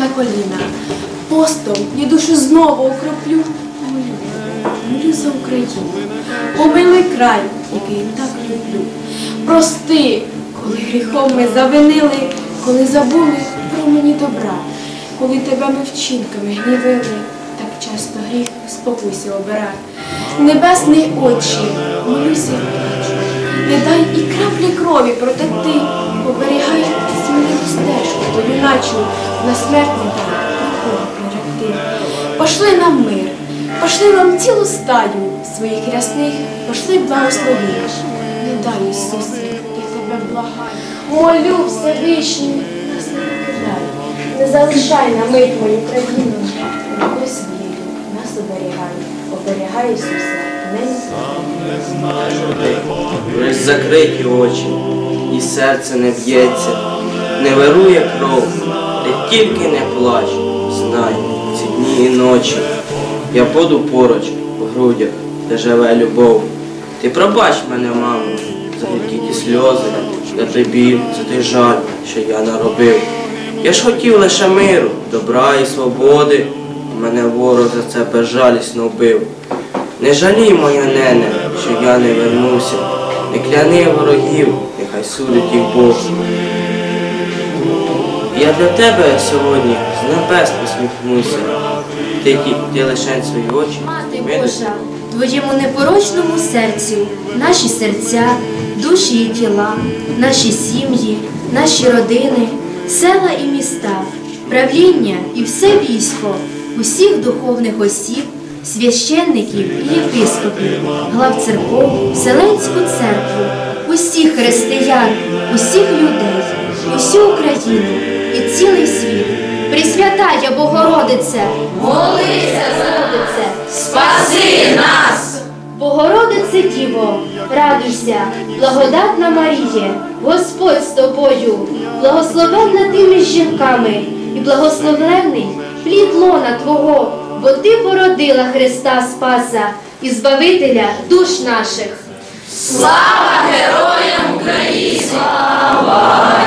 на коліна. Постом я душу знову окроплю. Молю, за Україну. Помилуй край, який так люблю. Прости, коли гріхом ми завинили, коли забули про мені добра, коли тебе ми вчинками гнівили, так часто гріх спокусі обирає. Небесний Отче, молюся не дай і краплі крові протекти, оберігай на смерть не дай нікого приректи. Пошли нам мир, пошли нам цілу стаю своїх рясних, пошли благослови. Не дай, Ісусе, я тебе благаю. Молю Всевишній, нас не покидай, не залишай на мить мою країну. Ось вірю, нас оберігай, оберігай Ісусе, не Лиш закриті очі, і серце не б'ється, не вирує кров, тільки не плач, знай, ці дні і ночі. Я буду поруч в грудях, де живе любов. Ти пробач мене, мамо, за ті ті сльози, за той біль, за той жаль, що я наробив. Я ж хотів лише миру, добра і свободи, мене ворог за це безжалісно вбив. Не жалій, моя нене, що я не вернуся, не кляни ворогів, нехай судить їх Бог. Я для тебе сьогодні з небес посміхнуся. Ти, ті- ти лишень свої очі. Мати? Божа, твоєму непорочному серцю, наші серця, душі і тіла, наші сім'ї, наші родини, села і міста, правління і все військо, усіх духовних осіб, священників і єпископів, глав церков, Вселенську церкву, усіх християн, усіх людей, усю Україну і цілий світ. Пресвятая Богородице, молися, Богородице, Спаси нас! Богородице Діво, радуйся, благодатна Маріє, Господь з тобою, благословенна ти між жінками, і благословенний плід лона Твого, бо Ти породила Христа Спаса і Збавителя душ наших. Слава героям України! Слава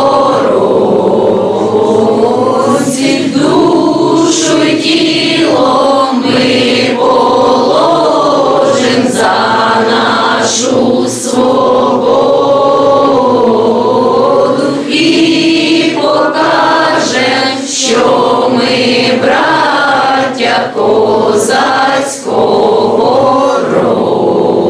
козацького роду.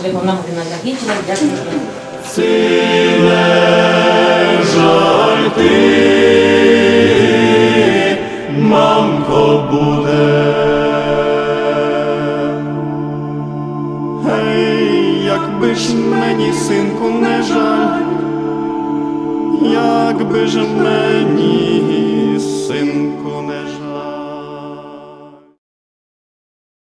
Наша виховна година закінчила. Дякую. жаль ти, мамко буде. Гей, якби ж мені, синку, не жаль, якби ж мені